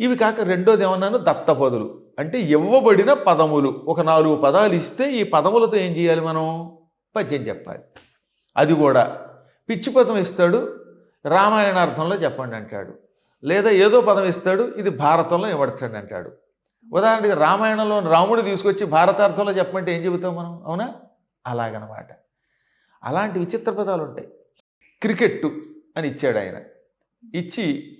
ఇవి కాక రెండోది ఏమన్నాను? దత్తపదులు. అంటే ఇవ్వబడిన పదములు. ఒక నాలుగు పదాలు ఇస్తే ఈ పదములతో ఏం చేయాలి మనం? పద్యం చెప్పాలి. అది కూడా పిచ్చి పదం ఇస్తాడు రామాయణార్థంలో చెప్పండి అంటాడు. లేదా ఏదో పదం ఇస్తాడు ఇది భారతంలో ఇవ్వచ్చండి అంటాడు. ఉదాహరణకి రామాయణంలో రాముడు తీసుకొచ్చి భారతార్థంలో చెప్పమంటే ఏం చెబుతాం మనం? అవునా? అలాగనమాట. అలాంటి విచిత్ర పదాలు ఉంటాయి క్రికెట్టు అని ఇచ్చాడు ఆయన. ఇచ్చి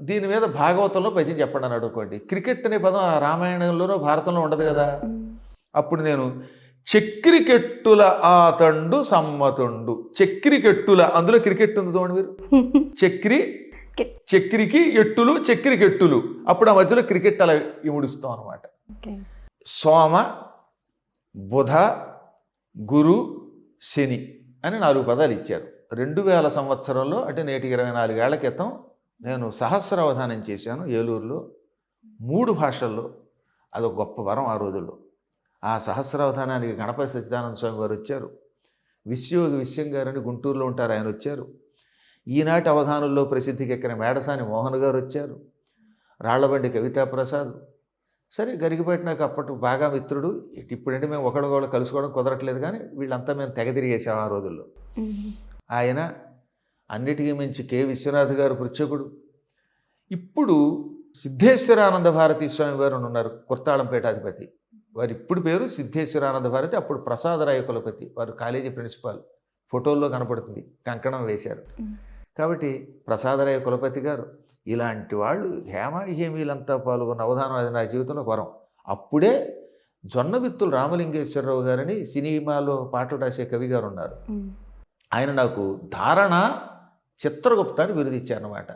దీని మీద భాగవతంలో పద్యం చెప్పండి అని అనుకోండి క్రికెట్ అనే పదం రామాయణంలోనో భారతంలో ఉండదు కదా? అప్పుడు నేను చక్రికెట్టుల ఆతండు సమ్మతుండు. చక్రికెట్టుల అందులో క్రికెట్ ఉంది చూడండి మీరు. చక్రి. చక్రికి ఎట్టులు చక్రికెట్టులు. అప్పుడు ఆ మధ్యలో క్రికెట్ అలా ఇముడుస్తాం అనమాట సోమ బుధ గురు శని అని నాలుగు పదాలు ఇచ్చారు. రెండు వేల సంవత్సరంలో అంటే నేటికి ఇరవై నాలుగేళ్ళ క్రితం నేను సహస్రావధానం చేశాను ఏలూరులో. మూడు భాషల్లో అదొక గొప్ప వరం ఆ రోజుల్లో. ఆ సహస్రావధానానికి గణపతి సచ్చిదానంద స్వామి వారు వచ్చారు. విశ్వయోగి విశ్వం గారని గుంటూరులో ఉంటారు ఆయన వచ్చారు. ఈనాటి అవధానుల్లో ప్రసిద్ధికి ఎక్కిన మేడసాని మోహన్ గారు వచ్చారు. రాళ్ళబండి కవితా ప్రసాద్ సరే గరిగిపెట్టి నాకు అప్పటి బాగా మిత్రుడు. ఇప్పుడంటే మేము ఒకడొకడు కలుసుకోవడం కుదరట్లేదు కానీ వీళ్ళంతా మేము తెగ తిరిగేసాం ఆ రోజుల్లో. ఆయన అన్నిటికీ మించి కె. విశ్వనాథ్ గారు పృచ్ఛకుడు ఇప్పుడు సిద్ధేశ్వరానంద భారతి స్వామి వారు ఉన్నారు కుర్తాళం పీఠాధిపతి. వారి ఇప్పుడు పేరు సిద్ధేశ్వరానంద భారతి అప్పుడు ప్రసాదరాయ కులపతి వారు కాలేజీ ప్రిన్సిపాల్. ఫోటోల్లో కనపడుతుంది కంకణం వేశారు. కాబట్టి ప్రసాదరాయ కులపతి గారు ఇలాంటి వాళ్ళు హేమాహేమీలంతా పాల్గొన్న అవధానం అది నా జీవితంలో వరం. అప్పుడే జొన్న విత్తులు రామలింగేశ్వరరావు గారని సినిమాలో పాటలు రాసే కవి గారు ఉన్నారు. ఆయన నాకు ధారణ చిత్రగుప్త అని బిరుదిచ్చారనమాట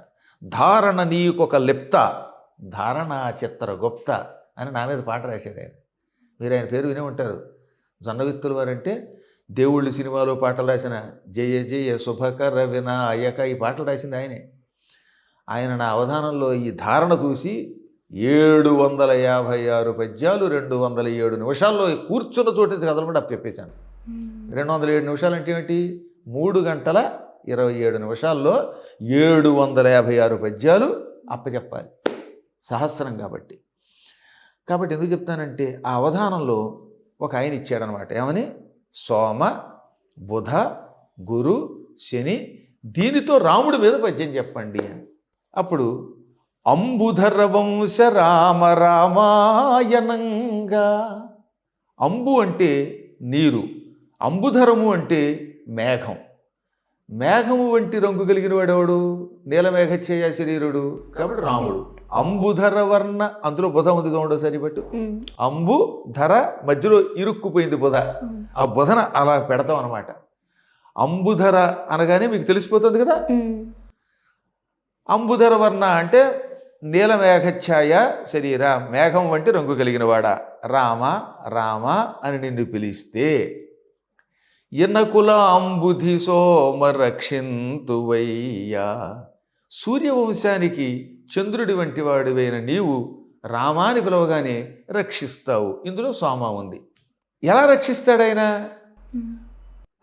ధారణ నీకొక లిప్త ధారణ చిత్రగుప్త అని నా మీద పాట రాశాడు ఆయన. మీరు ఆయన పేరు వినే ఉంటారు. జొన్నవిత్తుల వారంటే దేవుళ్ళు సినిమాలో పాటలు రాసిన జయ జయ శుభకర వినాయక ఈ పాటలు రాసింది ఆయనే. ఆయన నా అవధానంలో ఈ ధారణ చూసి ఏడు వందల యాభై ఆరు పద్యాలు రెండు వందల ఏడు నిమిషాల్లో కూర్చున్న చోట కదలకుండా అప్పచెప్పేశాను. రెండు వందల ఏడు నిమిషాలు అంటే ఏంటి మూడు గంటల ఇరవై ఏడు నిమిషాల్లో ఏడు వందల యాభై ఆరు పద్యాలు అప్పచెప్పాలి. సహస్రం కాబట్టి. కాబట్టి ఎందుకు చెప్తానంటే ఆ అవధానంలో ఒక ఆయన ఇచ్చాడనమాట. ఏమని? సోమ బుధ గురు శని దీనితో రాముడి మీద పద్యం చెప్పండి అని. అప్పుడు అంబుధర వంశ రామ రామాయణంగా. అంబు అంటే నీరు అంబుధరము అంటే మేఘం. మేఘము వంటి రంగు కలిగిన వాడెవడు? నీలమేఘచ్చేయ శరీరుడు. కాబట్టి రాముడు. అంబుధర వర్ణ అందులో బుధ ఉంది చూడండి సరిపట్టు అంబు ధర మధ్యలో ఇరుక్కుపోయింది బుధ. ఆ బుధన అలా పెడతాం అనమాట అంబుధర అనగానే మీకు తెలిసిపోతుంది కదా? అంబుధర వర్ణ అంటే నీలమేఘఛాయ శరీర మేఘం వంటి రంగు కలిగిన వాడా. రామ రామ అని నిన్ను పిలిస్తే. ఇనకులాంబుధి సోమ రక్షింతువయ్యా సూర్యవంశానికి చంద్రుడి వంటి వాడివైన నీవు రామాని పిలవగానే రక్షిస్తావు. ఇందులో సోమ ఉంది. ఎలా రక్షిస్తాడైనా?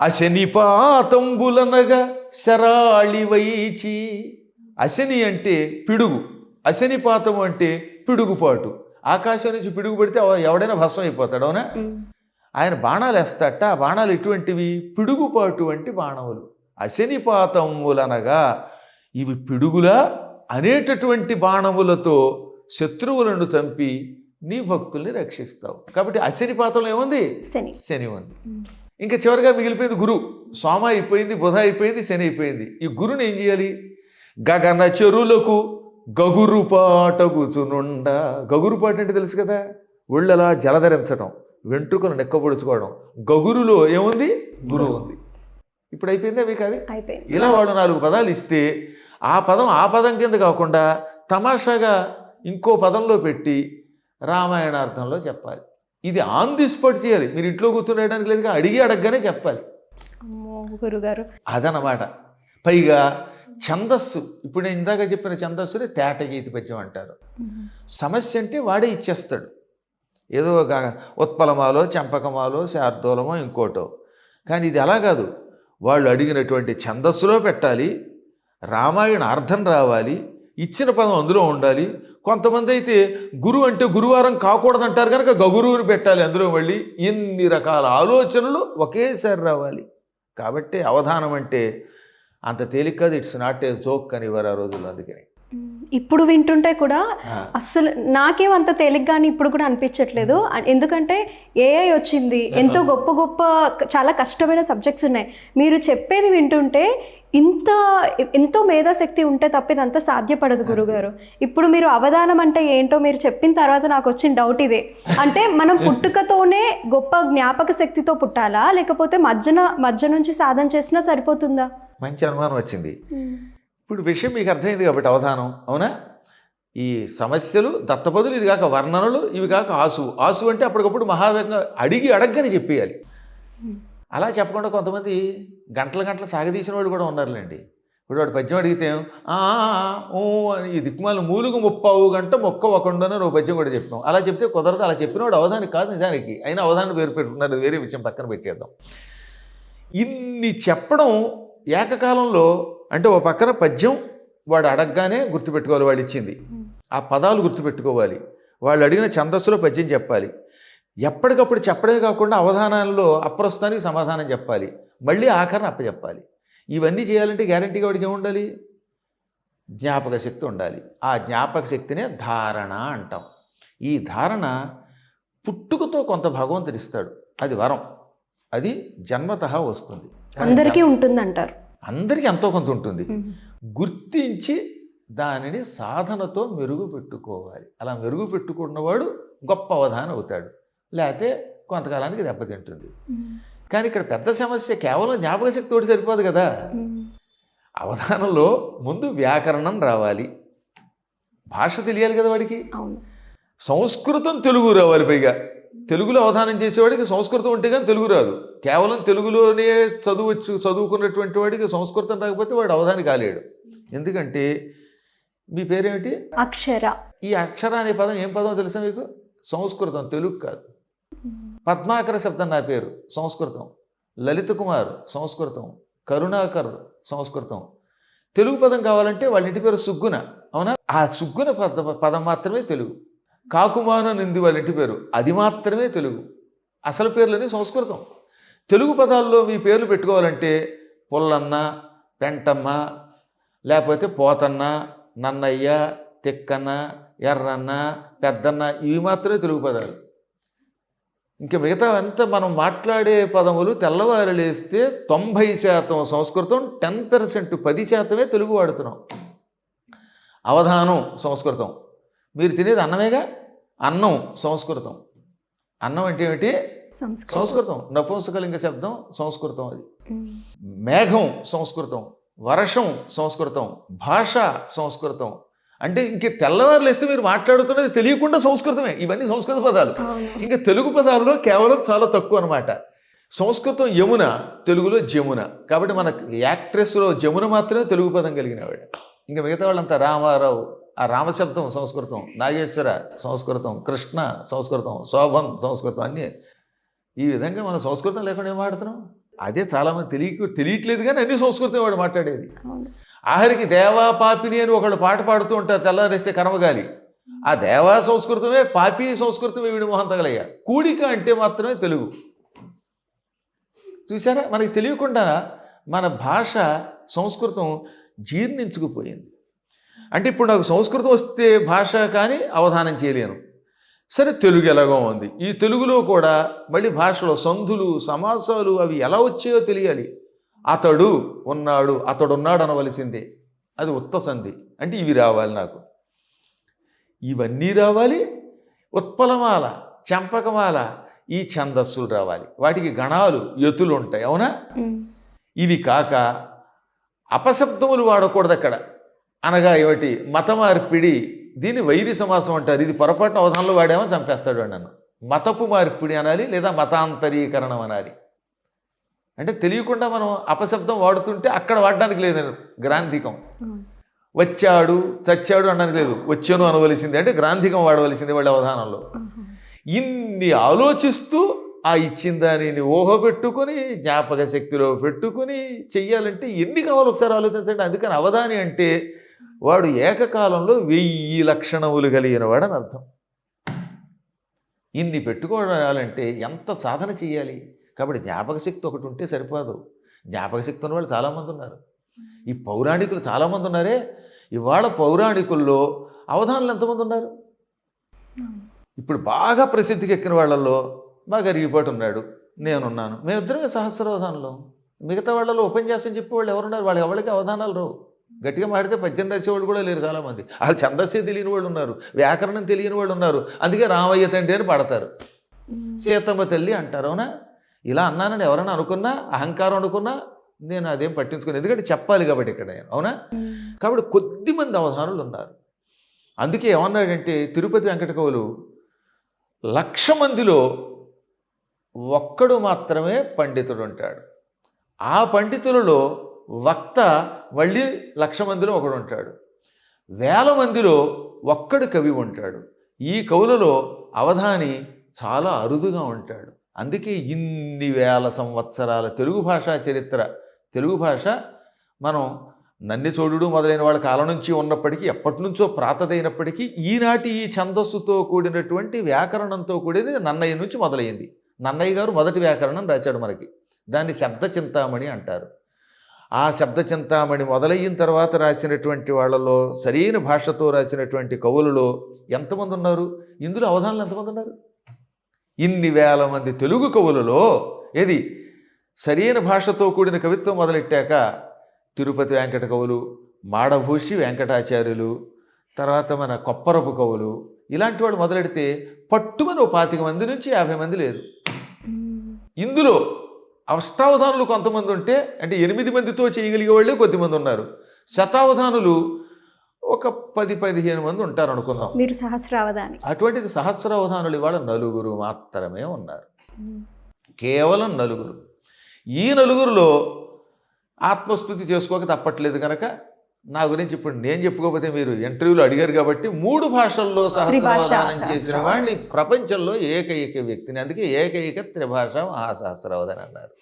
అశనిపాతంబులనగా శరాళి వైచి. అశని అంటే పిడుగు. అశనిపాతం అంటే పిడుగుపాటు. ఆకాశం నుంచి పిడుగు పడితే ఎవడైనా భస్మం అయిపోతాడు అవునా? ఆయన బాణాలు వేస్తాట ఆ బాణాలు ఎటువంటివి? పిడుగుపాటు వంటి బాణములు. అశనిపాతములనగా ఇవి పిడుగులా? అనేటటువంటి బాణములతో శత్రువులను చంపి నీ భక్తుల్ని రక్షిస్తావు. కాబట్టి అశనిపాతంలో ఏముంది? శని. శని ఉంది. ఇంకా చివరిగా మిగిలిపోయింది గురు. సోమ అయిపోయింది బుధ అయిపోయింది శని అయిపోయింది. ఈ గురుని ఏం చేయాలి? గగన చెరులకు గగురుపాటగుచునుండ గగురుపాటు అంటే తెలుసు కదా? ఒళ్ళలా జలధరించడం వెంట్రుకలు నెక్కబొడుచుకోవడం. గగురులో ఏముంది? గురువు ఉంది. ఇప్పుడు అయిపోయిందా మీకు అది? ఇలా వాడు నాలుగు పదాలు ఇస్తే ఆ పదం ఆ పదం కింద కాకుండా తమాషాగా ఇంకో పదంలో పెట్టి రామాయణార్థంలో చెప్పాలి. ఇది ఆన్ ది స్పాట్ చేయాలి. మీరు ఇంట్లో కూర్చునేయడానికి లేదుగా అడిగి అడగగానే చెప్పాలి. గురుగారు. అదనమాట పైగా ఛందస్సు ఇప్పుడు నేను ఇందాక చెప్పిన ఛందస్సుని తేట గీతి పద్యం అంటారు. సమస్య అంటే వాడే ఇచ్చేస్తాడు. ఏదో ఒక ఉత్పలమాలో చంపకమాలో శార్దూలమో ఇంకోటో. కానీ ఇది అలా కాదు. వాళ్ళు అడిగినటువంటి ఛందస్సులో పెట్టాలి రామాయణ అర్థం రావాలి ఇచ్చిన పదం అందులో ఉండాలి. కొంతమంది అయితే గురువు అంటే గురువారం కాకూడదంటారు కనుక గగురువుని పెట్టాలి అందులో మళ్ళీ. ఇన్ని రకాల ఆలోచనలు ఒకేసారి రావాలి. కాబట్టి అవధానం అంటే అంత తేలిక కాదు. ఇట్స్ నాట్ ఏ జోక్ అని ఇవ్వరు ఆ రోజుల్లో అందుకని. ఇప్పుడు వింటుంటే కూడా అస్సలు నాకేం అంత తేలిగ్గాని ఇప్పుడు కూడా అనిపించట్లేదు. ఎందుకంటే ఏఐ వచ్చింది. ఎంతో గొప్ప గొప్ప చాలా కష్టమైన సబ్జెక్ట్స్ ఉన్నాయి. మీరు చెప్పేది వింటుంటే ఇంత ఎంతో మేధాశక్తి ఉంటే తప్ప ఇదంతా సాధ్యపడదు గురుగారు. ఇప్పుడు మీరు అవధానం అంటే ఏంటో మీరు చెప్పిన తర్వాత నాకు వచ్చిన డౌట్ ఇదే. అంటే మనం పుట్టుకతోనే గొప్ప జ్ఞాపక శక్తితో పుట్టాలా? లేకపోతే మధ్యన మధ్య నుంచి సాధన చేసినా సరిపోతుందా? మంచి అనుమానం వచ్చింది. ఇప్పుడు విషయం మీకు అర్థమైంది కాబట్టి అవధానం అవునా? ఈ సమస్యలు దత్తపదులు ఇది కాక వర్ణనలు ఇవి కాక ఆసు. ఆసు అంటే అప్పటికప్పుడు మహావేగంగా అడిగి అడగని చెప్పేయాలి. అలా చెప్పకుండా కొంతమంది గంటల గంటలు సాగదీసిన వాళ్ళు కూడా ఉన్నారులేండి. ఇప్పుడు వాడు పద్యం అడిగితే ఓ అని ఈ దిక్మాలు మూలుగు ముప్పావు గంట మొక్క ఒకండని ఒక పద్యం కూడా చెప్పాం. అలా చెప్తే కుదరదు అలా చెప్పినవాడు అవధానికి కాదు నిజానికి. అయినా అవధానం పేరు పెట్టుకున్నారు వేరే విషయం పక్కన పెట్టేద్దాం. ఇన్ని చెప్పడం ఏకకాలంలో అంటే ఓ పక్కన పద్యం వాడు అడగగానే గుర్తుపెట్టుకోవాలి వాడు ఇచ్చింది. ఆ పదాలు గుర్తుపెట్టుకోవాలి. వాళ్ళు అడిగిన ఛందస్సులో పద్యం చెప్పాలి. ఎప్పటికప్పుడు చెప్పడమే కాకుండా అవధానాల్లో అప్రస్తుతానికి సమాధానం చెప్పాలి. మళ్ళీ ఆఖరణ అప్పచెప్పాలి. ఇవన్నీ చేయాలంటే గ్యారంటీగా వాడికి ఏముండాలి? జ్ఞాపక శక్తి ఉండాలి. ఆ జ్ఞాపక శక్తినే ధారణ అంటాం. ఈ ధారణ పుట్టుకతో కొంత భగవంతుడు ఇస్తాడు అది వరం. అది జన్మత వస్తుంది. అందరికీ ఉంటుందంటారు. అందరికీ ఎంతో కొంత ఉంటుంది. గుర్తించి దానిని సాధనతో మెరుగు పెట్టుకోవాలి అలా మెరుగు పెట్టుకున్నవాడు గొప్ప అవధానం అవుతాడు. లేకపోతే కొంతకాలానికి దెబ్బతింటుంది. కానీ ఇక్కడ పెద్ద సమస్య కేవలం జ్ఞాపక శక్తి తోటి సరిపోదు కదా. అవధానంలో ముందు వ్యాకరణం రావాలి. భాష తెలియాలి కదా వాడికి. సంస్కృతం తెలుగు రావాలి పైగా. తెలుగులో అవధానం చేసేవాడికి సంస్కృతం ఉంటే కానీ తెలుగు రాదు. కేవలం తెలుగులోనే చదువచ్చు చదువుకున్నటువంటి వాడికి సంస్కృతం రాకపోతే వాడు అవధాని కాలేడు. ఎందుకంటే మీ పేరేమిటి? అక్షర. ఈ అక్షర అనే పదం ఏం పదం తెలుసా మీకు? సంస్కృతం తెలుగు కాదు. పద్మాకర శబ్దం నా పేరు సంస్కృతం. లలిత కుమార్ సంస్కృతం. కరుణాకర్ సంస్కృతం. తెలుగు పదం కావాలంటే వాళ్ళ ఇంటి పేరు సుగ్గున అవునా? ఆ సుగ్గున పద పదం మాత్రమే తెలుగు. కాకుమాన నింది వాళ్ళ ఇంటి పేరు. అది మాత్రమే తెలుగు. అసలు పేర్లని సంస్కృతం. తెలుగు పదాల్లో మీ పేర్లు పెట్టుకోవాలంటే పుల్లన్న పెంటమ్మ లేకపోతే పోతన్న నన్నయ్య తిక్కన్న ఎర్రన్న పెద్దన్న ఇవి మాత్రమే తెలుగు పదాలు. ఇంకా మిగతా అంతా మనం మాట్లాడే పదములు తెల్లవారు లేస్తే తొంభై శాతం సంస్కృతం టెన్ పర్సెంట్ పది శాతమే తెలుగు వాడుతున్నాం. అవధానం సంస్కృతం. మీరు తినేది అన్నమేగా? అన్నం సంస్కృతం. అన్నం అంటే ఏమిటి? సంస్కృతం. సంస్కృతం. నపుంసకలింగ శబ్దం సంస్కృతం అది. మేఘం సంస్కృతం. వర్షం సంస్కృతం. భాష సంస్కృతం. అంటే ఇంక తెల్లవారు లేస్తే మీరు మాట్లాడుతున్నది తెలియకుండా సంస్కృతమే. ఇవన్నీ సంస్కృత పదాలు. ఇంకా తెలుగు పదాల్లో కేవలం చాలా తక్కువ అనమాట సంస్కృతం యమున తెలుగులో జమున. కాబట్టి మన యాక్ట్రెస్లో జమున మాత్రమే తెలుగు పదం కలిగినవాడు ఇంకా మిగతా వాళ్ళంతా రామారావు ఆ రామశబ్దం సంస్కృతం నాగేశ్వర సంస్కృతం కృష్ణ సంస్కృతం శోభన్ సంస్కృతం అన్నీ ఈ విధంగా మనం సంస్కృతం లేకుండా ఏం మాట్లాడుతున్నాం? అదే చాలామంది తెలియ తెలియట్లేదు కానీ అన్ని సంస్కృతం వాడు మాట్లాడేది. ఆఖరికి దేవా పాపిని అని ఒకళ్ళు పాట పాడుతూ ఉంటారు తెల్లారేస్తే కర్మగాలి. ఆ దేవా సంస్కృతమే పాపి సంస్కృతమే వీడి మొహం తగలయ్య. కూడిక అంటే మాత్రమే తెలుగు. చూసారా మనకి తెలియకుండా మన భాష సంస్కృతం జీర్ణించుకుపోయింది. అంటే ఇప్పుడు నాకు సంస్కృతం వస్తే భాష కానీ అవధానం చేయలేను. సరే తెలుగు ఎలాగో ఉంది. ఈ తెలుగులో కూడా మళ్ళీ భాషలో సంధులు సమాసాలు అవి ఎలా వచ్చాయో తెలియాలి. అతడు ఉన్నాడు అతడు ఉన్నాడు అనవలసిందే. అది ఉత్త సంధి. అంటే ఇవి రావాలి నాకు. ఇవన్నీ రావాలి. ఉత్పలమాల చంపకమాల ఈ ఛందస్సులు రావాలి. వాటికి గణాలు ఎతులు ఉంటాయి అవునా. ఇవి కాక అపశబ్దములు వాడకూడదు అక్కడ అనగా ఏమిటి? మత మార్పిడి దీన్ని వైరి సమాసం అంటారు. ఇది పొరపాటున అవధానంలో వాడేమో? చంపేస్తాడు వాడు నన్ను. మతపు మార్పిడి అనాలి లేదా మతాంతరీకరణం అనాలి? అంటే తెలియకుండా మనం అపశబ్దం వాడుతుంటే అక్కడ వాడడానికి లేదు గ్రాంధికం. వచ్చాడు చచ్చాడు అనడానికి లేదు. వచ్చాను అనవలసింది. అంటే గ్రాంధికం వాడవలసింది వాళ్ళ అవధానంలో. ఇన్ని ఆలోచిస్తూ ఆ ఇచ్చిన దానిని ఊహ పెట్టుకొని జ్ఞాపక శక్తిలో పెట్టుకొని చెయ్యాలంటే ఎన్ని కావాలో ఒకసారి ఆలోచించండి. అందుకని అవధాని అంటే వాడు ఏకకాలంలో వెయ్యి లక్షణములు కలిగిన వాడని అర్థం. ఇన్ని పెట్టుకోవాలంటే ఎంత సాధన చేయాలి? కాబట్టి జ్ఞాపక శక్తి ఒకటి ఉంటే సరిపోదు. జ్ఞాపక శక్తి ఉన్న వాళ్ళు చాలామంది ఉన్నారు. ఈ పౌరాణికులు చాలామంది ఉన్నారే. ఇవాళ పౌరాణికుల్లో అవధానులు ఎంతమంది ఉన్నారు? ఇప్పుడు బాగా ప్రసిద్ధికి ఎక్కిన వాళ్ళల్లో బాగా అరిగిపాటు ఉన్నాడు. నేనున్నాను. మేమిద్దరమే సహస్రావధానంలో. మిగతా వాళ్ళలో ఉపన్యాసం చెప్పేవాళ్ళు ఎవరున్నారు? వాళ్ళు ఎవరికి అవధానాలు రావు. గట్టిగా మాడితే పద్యం రాసేవాళ్ళు కూడా లేరు చాలామంది. వాళ్ళు ఛందస్సే తెలియని వాళ్ళు ఉన్నారు వ్యాకరణం తెలియని వాళ్ళు ఉన్నారు. అందుకే రామయ్య తండ్రి అని పాడతారు. సీతమ్మ తల్లి అంటారు అవునా? ఇలా అన్నానని ఎవరైనా అనుకున్నా అహంకారం అనుకున్నా నేను అదేం పట్టించుకుని. ఎందుకంటే చెప్పాలి కాబట్టి ఇక్కడ నేను అవునా? కాబట్టి కొద్దిమంది అవధానులు ఉన్నారు. అందుకే ఏమన్నాడంటే తిరుపతి వెంకట కవులు లక్ష మందిలో ఒక్కడు మాత్రమే పండితుడు ఉంటాడు ఆ పండితులలో వక్త మళ్ళీ లక్ష మందిలో ఒకడు ఉంటాడు. వేల మందిలో ఒక్కడు కవి ఉంటాడు. ఈ కవులలో అవధాని చాలా అరుదుగా ఉంటాడు. అందుకే ఇన్ని వేల సంవత్సరాల తెలుగు భాషా చరిత్ర. తెలుగు భాష మనం నన్ని చోడుడు మొదలైన వాళ్ళ కాలం నుంచి ఉన్నప్పటికీ ఎప్పటి నుంచో ప్రాతదైనప్పటికీ ఈనాటి ఈ ఛందస్సుతో కూడినటువంటి వ్యాకరణంతో కూడినది నన్నయ్య నుంచి మొదలైంది. నన్నయ్య గారు మొదటి వ్యాకరణం రాశాడు మనకి. దాన్ని శబ్ద చింతామణి అంటారు. ఆ శబ్ద చింతామణి మొదలయ్యిన తర్వాత రాసినటువంటి వాళ్ళలో సరైన భాషతో రాసినటువంటి కవులలో ఎంతమంది ఉన్నారు ఇందులో అవధానాలు ఎంతమంది ఉన్నారు ఇన్ని వేల మంది తెలుగు కవులలో ఏది? సరైన భాషతో కూడిన కవిత్వం మొదలెట్టాక తిరుపతి వెంకట కవులు మాడభూషి వెంకటాచార్యులు తర్వాత మన కొప్పరపు కవులు ఇలాంటి వాళ్ళు మొదలెడితే పట్టుమని ఓ పాతిక మంది నుంచి యాభై మంది లేరు. ఇందులో అష్టావధానులు కొంతమంది ఉంటే అంటే ఎనిమిది మందితో చేయగలిగే వాళ్ళే కొద్దిమంది ఉన్నారు. శతావధానులు ఒక పది పదిహేను మంది ఉంటారు అనుకుందాం మీరు సహస్రావధాని. అటువంటిది సహస్రావధానులు ఇవాళ నలుగురు మాత్రమే ఉన్నారు. కేవలం నలుగురు. ఈ నలుగురిలో ఆత్మస్థుతి చేసుకోక తప్పట్లేదు కనుక నా గురించి ఇప్పుడు నేను చెప్పుకోకపోతే మీరు ఇంటర్వ్యూలో అడిగారు కాబట్టి మూడు భాషల్లో సహస్రావధానం చేసిన వాడిని ప్రపంచంలో ఏకైక వ్యక్తిని అందుకే ఏకైక త్రిభాష మహాసహస్రావధాని అన్నారు.